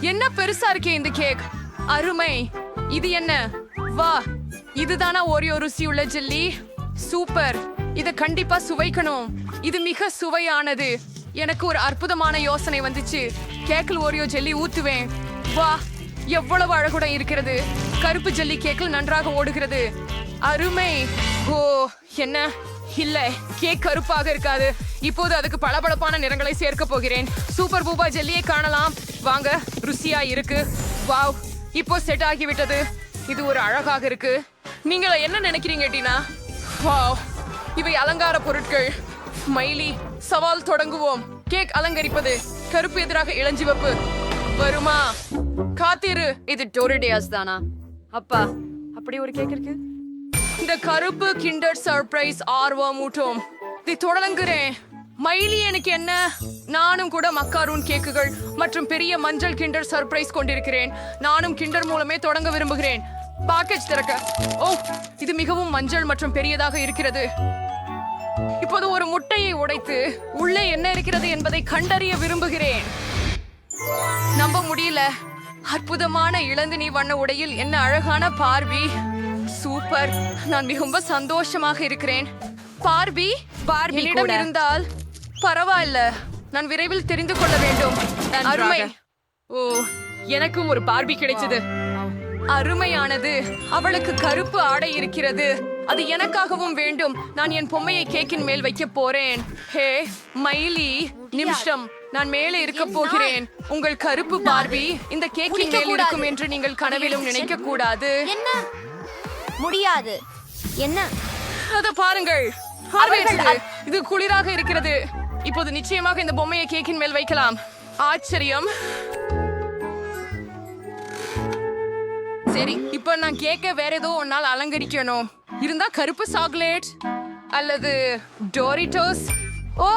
என்ன பெருசா இருக்கே இந்த கேக் அருமை. இது என்ன? வா இதுதானா ருசி உள்ள ஜெல்லி? சூப்பர். இத கண்டிப்பா சுவைக்கணும். இது மிக சுவையானது. எனக்கு ஒரு அற்புதமான யோசனை வந்துச்சு. கேக்கில் ஓரியோ ஜெல்லி ஊத்துவேன். வா எவ்வளவு அழகுடன் இருக்கிறது. கருப்பு ஜெல்லி கேக்கில் நன்றாக ஓடுகிறது. அருமை. ஓ என்ன? இல்ல கேக் கருப்பாக இருக்காது. இப்போது அதுக்கு பளபளப்பான நிறங்களை சேர்க்க போகிறேன். சூப்பர் பூபா ஜெல்லியை காணலாம். வாங்க ருசியா இருக்கு. வாவ் இப்போ செட் ஆகிவிட்டது இது ஒரு அழகாக இருக்கு. நீங்க என்ன நினைக்கிறீங்க டீனா? வாவ் இவை அலங்கார பொருட்கள். மைலி சவால் தொடங்குவோம். கேக் அலங்கரிப்பது கருப்பு எதிராக இளஞ்சிவப்பு வருமா? காத்திரு. இது டோரிடியாஸ் தானா? அப்பா அப்படி ஒரு கேக் இருக்கு? இந்த கருப்பு கிண்டர் சர்ப்ரைஸ் ஆர்வமூட்டும் இதை தொடங்குறேன். மயிலி எனக்கு என்ன? நானும் கூட மக்காரூன் கேக்குகள் மற்றும் பெரிய மஞ்சள் கிண்டர் சர்ப்ரைஸ் கொண்டிருக்கிறேன். நானும் கிண்டர் மூலமே தொடங்க விரும்புகிறேன். பாக்கெட் திறக்க. ஓ இது மிகவும் மஞ்சள் மற்றும் பெரியதாக இருக்கிறது. இப்போது ஒரு முட்டையை உடைத்து உள்ளே என்ன இருக்கிறது என்பதை கண்டறிய விரும்புகிறேன். நம்ப முடியல. அற்புதமான இளந்தினி வண்ண உடையில் என்ன அழகான பார்வி. சூப்பர் நான் மிகவும் சந்தோஷமாக இருக்கிறேன். பார்பி பார்பி என்னிடம். இருந்தால் பரவாயில்ல. நான் விரைவில் தெரிந்து கொள்ள வேண்டும். அருமை. ஓ எனக்கும் ஒரு பார்பி கிடைச்சது. அருமையானது. அவளுக்கு கருப்பு ஆடை இருக்கிறது. அது எனக்காகவும் வேண்டும். நான் என் பொம்மையை கேக்கின் மேல் வைக்க போறேன். ஹே மைலி நிமிஷம். நான் மேலே இருக்க போகிறேன். உங்கள் கருப்பு பார்வி இந்த கேக்கின் மேல் இருக்கும் என்று நீங்கள் கனவிலும் நினைக்க கூடாது என்ன? முடியாது. என்ன? அத பாருங்கள். இது குளிராக இருக்கிறது. இப்போது நிச்சயமாக இந்த பொம்மையை கேக்கின் மேல் வைக்கலாம். ஆச்சரியம். சரி இப்போ நான் கேக்க வேற ஏதோ ஒன்னால் அலங்கரிக்கணும். இருந்தா கருப்பு சாக்லேட் அல்லது டோரிட்டோஸ். ஓ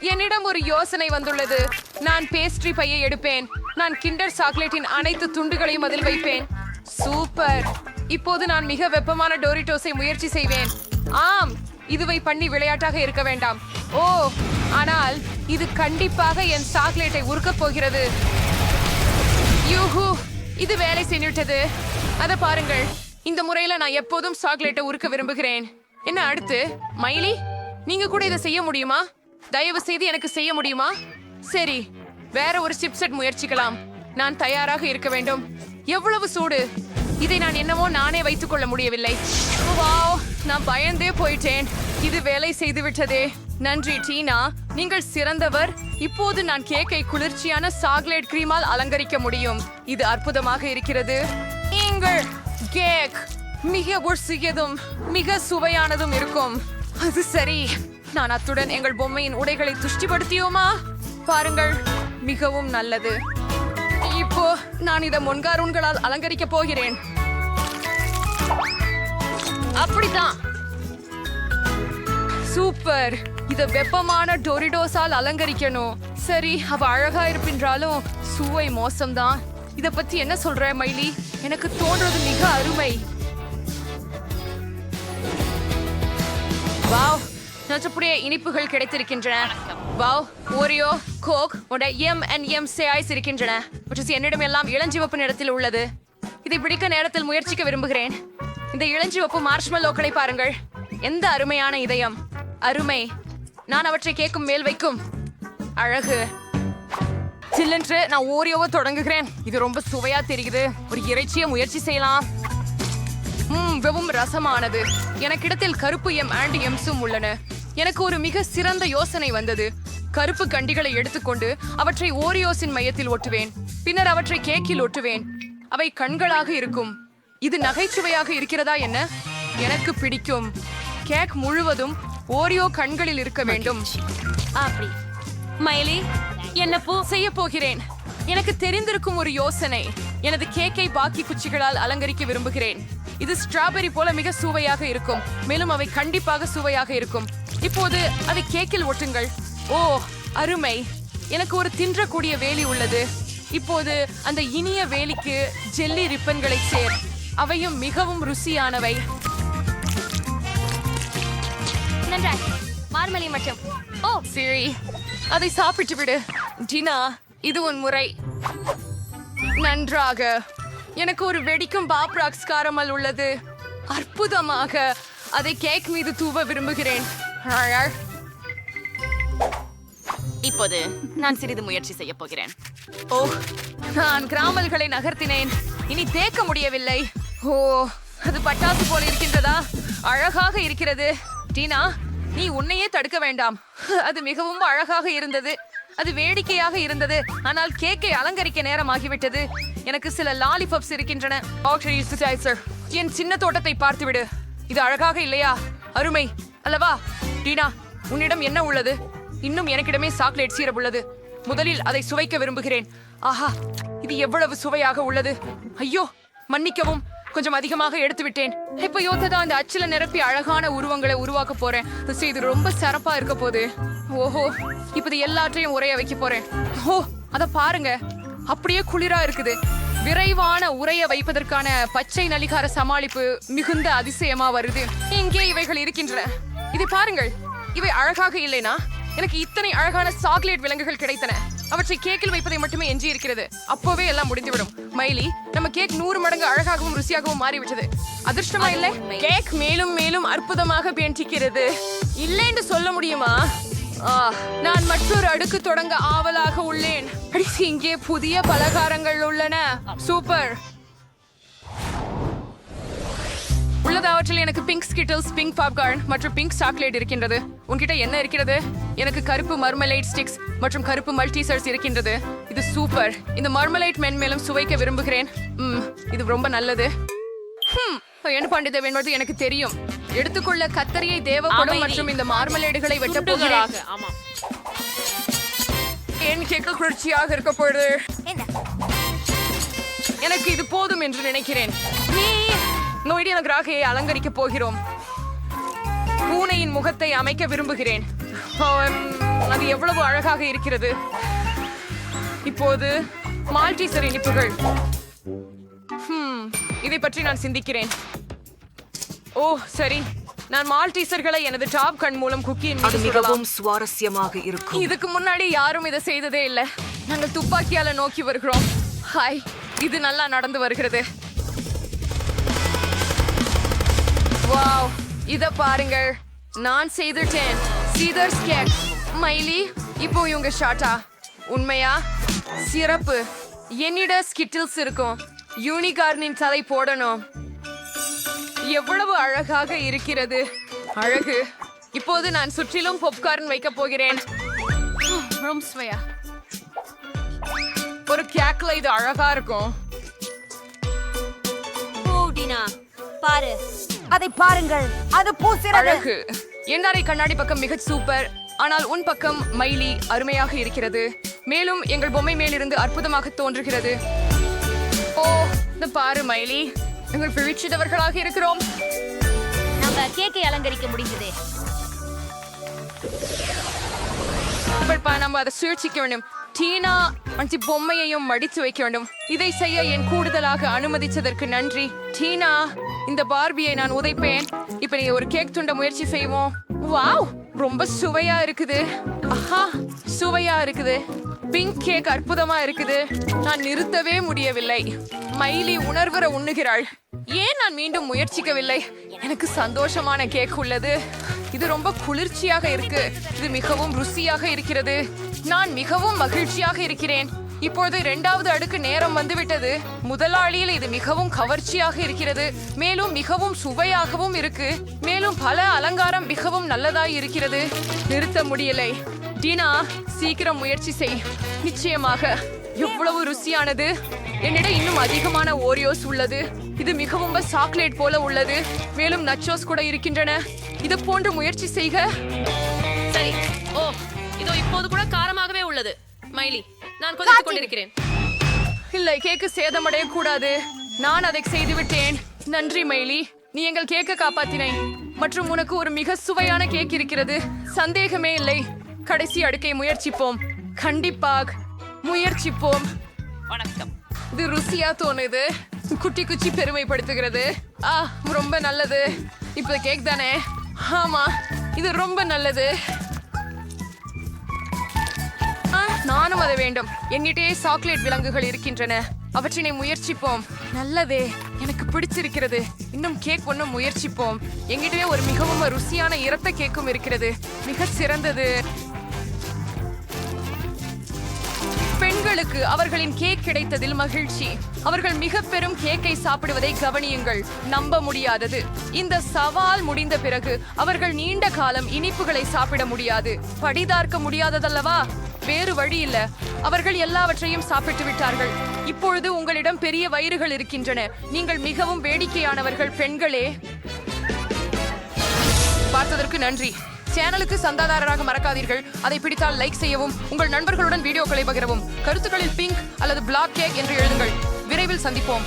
என்னிடம் ஒரு யோசனை வந்துள்ளது. நான் பேஸ்ட்ரி பையை எடுப்பேன். நான் கிண்டர் சாக்லேட்டின் அனைத்து துண்டுகளையும் அதில் வைப்பேன். சூப்பர். இப்போது நான் மிக வெப்பமான டோரிட்டோஸை முயற்சி செய்வேன். ஆம் இதுவை பண்ணி விளையாட்டாக இருக்க வேண்டாம். ஓ ஆனால் இது கண்டிப்பாக என் சாக்லேட்டை உருக்கப் போகிறது. யூஹூ இது வேலை செய்துவிட்டது. அதை பாருங்கள். இந்த முறையில நான் எப்போதும் சாக்லேட்டை உருக்க விரும்புகிறேன். என்ன அடுத்து? மைலி நீங்க கூட இதை செய்ய முடியுமா? தயவு செய்து எனக்கு செய்ய முடியுமா? சரி வேற ஒரு சிப்செட் முயற்சிக்கலாம். நான் தயாராக இருக்க வேண்டும். எவ்வளவு சூடு? இதை நான் என்னவோ நானே வைத்துக் கொள்ள முடியவில்லை. வாவ்! நான் பயந்தே போயிட்டேன். இது வேலை செய்து விட்டதே. நன்றி டீனா. நீங்கள் சிறந்தவர். இப்போது நான் கேக்கை குளிர்ச்சியான சாக்லேட் கிரீமால் அலங்கரிக்க முடியும். இது அற்புதமாக இருக்கிறது. நீங்கள் கேக் மிக ருசியதும் மிக சுவையானதும் இருக்கும். அது சரி. நான் அத்துடன் எங்கள் பொம்மையின் உடைகளை துஷ்டிப்படுத்தியோமா? பாருங்கள் மிகவும் நல்லது. இப்போ நான் இதை முன்காரூன்களால் அலங்கரிக்க போகிறேன். அப்படிதான் சூப்பர். இத வெப்பமான டொரிடோஸால் அலங்கரிக்கணும். சரி அவ அழகா இருப்பின்றாலும் சுவை மோசம்தான். இத பத்தி என்ன சொல்ற மைலி எனக்கு தோன்றது மிக அருமை. வாவ் நச்சப்புடைய இனிப்புகள் கிடைத்திருக்கின்றன. வாவ் ஓரியோ கோக் உடைய எம் அண்ட் எம் சேய்ஸ் இருக்கின்றன. என்னிடம் எல்லாம் இளஞ்சிவப்பு நிறத்தில் உள்ளது. இதை பிடிக்க நேரத்தில் முயற்சிக்க விரும்புகிறேன். இந்த இளஞ்சிவப்பு மார்ஷ்மல்லோக்களை பாருங்கள். எந்த அருமையான இதயம். அருமை. நான் அவற்றை கேட்கும் மேல் வைக்கும். அழகு. சில்லென்று நான் ஓரியோவை தொடங்குகிறேன். இது ரொம்ப சுவையா தெரியுது. ஒரு இறைச்சியை முயற்சி செய்யலாம். மிகவும் வெறும் ரசமானது. எனக்கிடத்தில் கருப்பு எம் அண்ட் எம்ஸும் உள்ளன. எனக்கு ஒரு மிக சிறந்த யோசனை வந்தது. கருப்பு கண்டிகளை எடுத்துக்கொண்டு அவற்றை ஓரியோஸின் மையத்தில் ஒட்டுவேன். பின்னர் அவற்றை கேக்கில் ஒட்டுவேன். அவை கண்களாக இருக்கும். இது நகைச்சுவையாக இருக்கிறதா என்ன? எனக்கு பிடிக்கும். கேக் முழுவதும் ஓரியோ கண்களில் இருக்க வேண்டும். அப்படி. மயிலி என்ன பூ? செய்ய போகிறேன். எனக்கு தெரிந்திருக்கும் ஒரு யோசனை. எனது கேக்கை பாக்கி குச்சிகளால் அலங்கரிக்க விரும்புகிறேன். இது ஸ்ட்ராபெரி போல மிக சுவையாக இருக்கும். மேலும் அவை கண்டிப்பாக சுவையாக இருக்கும். இப்போது அதை கேக்கில் ஒட்டுங்கள். ஓ அருமை. எனக்கு ஒரு தின்றக்கூடிய வேலி உள்ளது. இப்போது அந்த இனிய வேலிக்கு ஜெல்லி ரிப்பன்களை சேர். அவையும் மிகவும் ருசியானவை. நன்றாய் மார்மலி மட்டும் ஓ! சரி அதை சாப்பிட்டு விடு. டினா இது உன் முறை. நன்றாக. எனக்கு ஒரு வெடிக்கும் பாப்ராக்ஸ் காரமல் உள்ளது. அற்புதமாக. அதை கேக் மீது தூவ விரும்புகிறேன். இப்போது நான் சிறிது முயற்சி செய்ய போகிறேன். ஓ நான் கிராமல்களை நகர்த்தினேன். இனி தேக்க முடியவில்லை. ஓ அது பட்டாசு போல இருக்கின்றதா? அழகாக இருக்கிறது. டீனா நீ உன்னையே தடுக்க வேண்டாம். அது மிகவும் அழகாக இருந்தது. அது வேடிக்கையாக இருந்தது. ஆனால் கேக்கை அலங்கரிக்க நேரம் ஆகிவிட்டது எனக்கு சில லாலிபப்ஸ் இருக்கின்றன. என் சின்ன தோட்டத்தை பார்த்துவிடு. இது அழகாக இல்லையா? அருமை. அல்லவா? டீனா உன்னிடம் என்ன உள்ளது? இன்னும் எனக்கிடமே சாக்லேட் சீரப் உள்ளது. முதலில் அதை சுவைக்க விரும்புகிறேன். ஆஹா இது எவ்வளவு சுவையாக உள்ளது. ஐயோ மன்னிக்கவும். கொஞ்சம் அதிகமாக எடுத்து விட்டேன் இப்ப யோசதா அந்த அச்சில நிரப்பி அழகான உருவங்களை உருவாக்க போறேன். இது ரொம்ப சிறப்பா இருக்க போகுது. ஓஹோ இப்ப இது எல்லாற்றையும் உரைய வைக்க போறேன். ஓ அத பாருங்க. அப்படியே குளிரா இருக்குது. விரைவான உரைய வைப்பதற்கான பச்சை நலிகார சமாளிப்பு மிகுந்த அதிசயமா வருது. இங்கே இவைகள் இருக்கின்றன. இதை பாருங்கள். இவை அழகாக இல்லைனா எனக்கு இத்தனை அழகான சாக்லேட் விலங்குகள் கிடைத்தன. அவற்றை கேக்கில் வைப்பதை மட்டுமே எஞ்சி இருக்கிறது அப்போவே எல்லாம் முடிந்துவிடும். மைலி நம்ம கேக் நூறு மடங்கு அழகாகவும் ருசியாகவும் மாறிவிட்டது. அதிர்ஷ்டமா இல்லை? கேக் மேலும் மேலும் அற்புதமாக பேண்டிக்கிறது. இல்லை என்று சொல்ல முடியுமா? நான் மற்றொரு அடுக்கு தொடங்க ஆவலாக உள்ளேன். இங்கே புதிய பலகாரங்கள் உள்ளன. சூப்பர். உள்ளது அவற்றில் எனக்கு பிங்க் ஸ்கிட்டில்ஸ் பிங்க் பாப்கார்ன் மற்றும் பிங்க் சாக்லேட் இருக்கின்றது. உன்கிட்ட என்ன இருக்கிறது? எனக்கு கருப்பு மர்மலைட் ஸ்டிக்ஸ் மற்றும் கருப்பு மல்டிசர்ஸ் இருக்கின்றது. இது சூப்பர் இந்த மர்மலைட் மென்மேலும் சுவைக்க விரும்புகிறேன். ம் இது ரொம்ப நல்லது. ஹம், என்ன பண்டிதம் என்பது எனக்கு தெரியும். எடுத்துக்கொள்ள கத்தரியை தேவப்படும். மற்றும் இந்த மார்மலேடுகளை வெட்ட போகிறேன். என் கேட்க குளிர்ச்சியாக இருக்க போகுது என்ன? எனக்கு இது போதும் என்று நினைக்கிறேன். நீ நொய்டியல் கிராகையை அலங்கரிக்க போகிறோம். பூனையின் முகத்தை அமைக்க விரும்புகிறேன். அது எவ்வளவு அழகாக இருக்கிறது. இப்போது மால்டீசர் இனிப்புகள். இதை பற்றி நான் சிந்திக்கிறேன். ஓ சரி. நான் மால்டீசர்களை எனது டாப் கண் மூலம் குக்கியின் அது. மிகவும் சுவாரஸ்யமாக இருக்கும். இதுக்கு முன்னாடி யாரும் இதை செய்ததே இல்ல. நாங்கள் துப்பாக்கியால நோக்கி வருகிறோம். ஹாய் இது நல்லா நடந்து வருகிறது. வாவ் இத பாருங்கள் நான் செய்துட்டேன் சீதர்ஸ் கேக் மைலி இப்போ இவங்க ஷாட்டா உண்மையா? சிறப்பு. என்னிட ஸ்கிட்டில்ஸ் இருக்கும். யூனிகார்னின் தலை போடணும். எவ்வளவு அழகாக இருக்கிறது. அழகு. இப்போது நான் சுற்றிலும் பாப்கார்ன் வைக்க போகிறேன். ஒரு கேக்ல இது அழகா இருக்கும். பாரு. அதை பாருங்கள். அது பூசிறது. அழகு. என்னாரை கண்ணாடி பக்கம் மிக சூப்பர். ஆனால் உன் பக்கம் மைலி அருமையாக இருக்கிறது. மேலும் எங்கள் பொம்மை மேலிருந்து அற்புதமாக தோன்றுகிறது. ஓ இந்த பாரு மைலி எங்கள் பிழிச்சிதவர்களாக இருக்கிறோம். நம்ம கேக்கை அலங்கரிக்க முடிந்தது இப்ப நம்ம அதை சூழ்ச்சிக்க வேண்டும். டீனா அஞ்சு பொம்மையையும் மடித்து வைக்க வேண்டும். இதை செய்ய என் கூடுதலாக அனுமதிச்சதற்கு நன்றி. டீனா இந்த பார்பியை நான் உதைப்பேன். இப்ப நீ ஒரு கேக் துண்ட முயற்சி செய்வோம். வாவ் ரொம்ப சுவையா இருக்குது. ஆஹா சுவையா இருக்குது. பிங்க் கேக் அற்புதமா இருக்குது. நான் நிறுத்தவே முடியவில்லை. மைலி உணர்வர உண்ணுகிறாள். ஏன் நான் மீண்டும் முயற்சிக்கவில்லை? எனக்கு சந்தோஷமான கேக் உள்ளது. இது ரொம்ப குளிர்ச்சியாக இருக்கு. இது மிகவும் ருசியாக இருக்கிறது. நான் மிகவும் மகிழ்ச்சியாக இருக்கிறேன். இப்பொழுது இரண்டாவது அடுக்கு நேரம் வந்துவிட்டது. முதலாளியில் இது மிகவும் கவர்ச்சியாக இருக்கிறது. மேலும் மிகவும் சுவையாகவும் இருக்கு. மேலும் பல அலங்காரம் மிகவும் நல்லதாய் இருக்கிறது. நிறுத்த முடியலை. டீனா சீக்கிரம் முயற்சி செய். நிச்சயமாக எவ்வளவு ருசியானது. என்னிடம் இன்னும் அதிகமான ஓரியோஸ் உள்ளது. இது மிகவும் சாக்லேட் போல உள்ளது. மேலும் நச்சோஸ் கூட இருக்கின்றன. இது போன்று முயற்சி செய்க. சரி. ஓ இதோ இப்போது கூட காரமாகவே உள்ளது. மைலி நான் கொதித்துக் கொண்டிருக்கிறேன். இல்லை கேக்கு சேதமடைய கூடாது. நான் அதை செய்து விட்டேன் நன்றி மைலி நீ எங்கள் கேக்க காப்பாத்தினை. மற்றும் உனக்கு ஒரு மிக சுவையான கேக் இருக்கிறது. சந்தேகமே இல்லை. கடைசி அடுக்கை முயற்சிப்போம். கண்டிப்பாக முயற்சிப்போம். வணக்கம். இது ருசியா தோணுது. குட்டி குச்சி பெருமைப்படுத்துகிறது. ஆ ரொம்ப நல்லது. இப்ப கேக் தானே? ஆமா இது ரொம்ப நல்லது. நானும் அதை வேண்டும். எங்கிட்டே சாக்லேட் விலங்குகள் இருக்கின்றன. அவற்றினை முயற்சிப்போம். நல்லதே. எனக்கு பிடிச்சிருக்கிறது. இன்னும் கேக் ஒன்றும் முயற்சிப்போம். எங்கிட்டே ஒரு மிகவும் ருசியான இரத்த கேக்கும் இருக்கிறது. மிக சிறந்தது. பெண்களுக்கு அவர்களின் கேக் கிடைத்ததில் மகிழ்ச்சி. அவர்கள் மிக பெரும் கேக்கை சாப்பிடுவதை கவனியுங்கள். நம்ப முடியாதது. இந்த சவால் முடிந்த பிறகு அவர்கள் நீண்ட காலம் இனிப்புகளை சாப்பிட முடியாது. படிதார்க்க முடியாததல்லவா? வேறு வழி இல்ல. அவர்கள் எல்லாவற்றையும் சாப்பிட்டு விட்டார்கள். இப்பொழுது உங்களிடம் பெரிய வயிறுகள் இருக்கின்றன. நீங்கள் மிகவும் வேடிக்கையானவர்கள் பெண்களே. பார்த்ததற்கு நன்றி. சேனலுக்கு சந்தாதாரராக மறக்காதீர்கள். அதை பிடித்தால் லைக் செய்யவும் உங்கள் நண்பர்களுடன் வீடியோக்களை பகிரவும். கருத்துக்களில் பிங்க் அல்லது பிளாக் கேக் என்று எழுதுங்கள். விரைவில் சந்திப்போம்.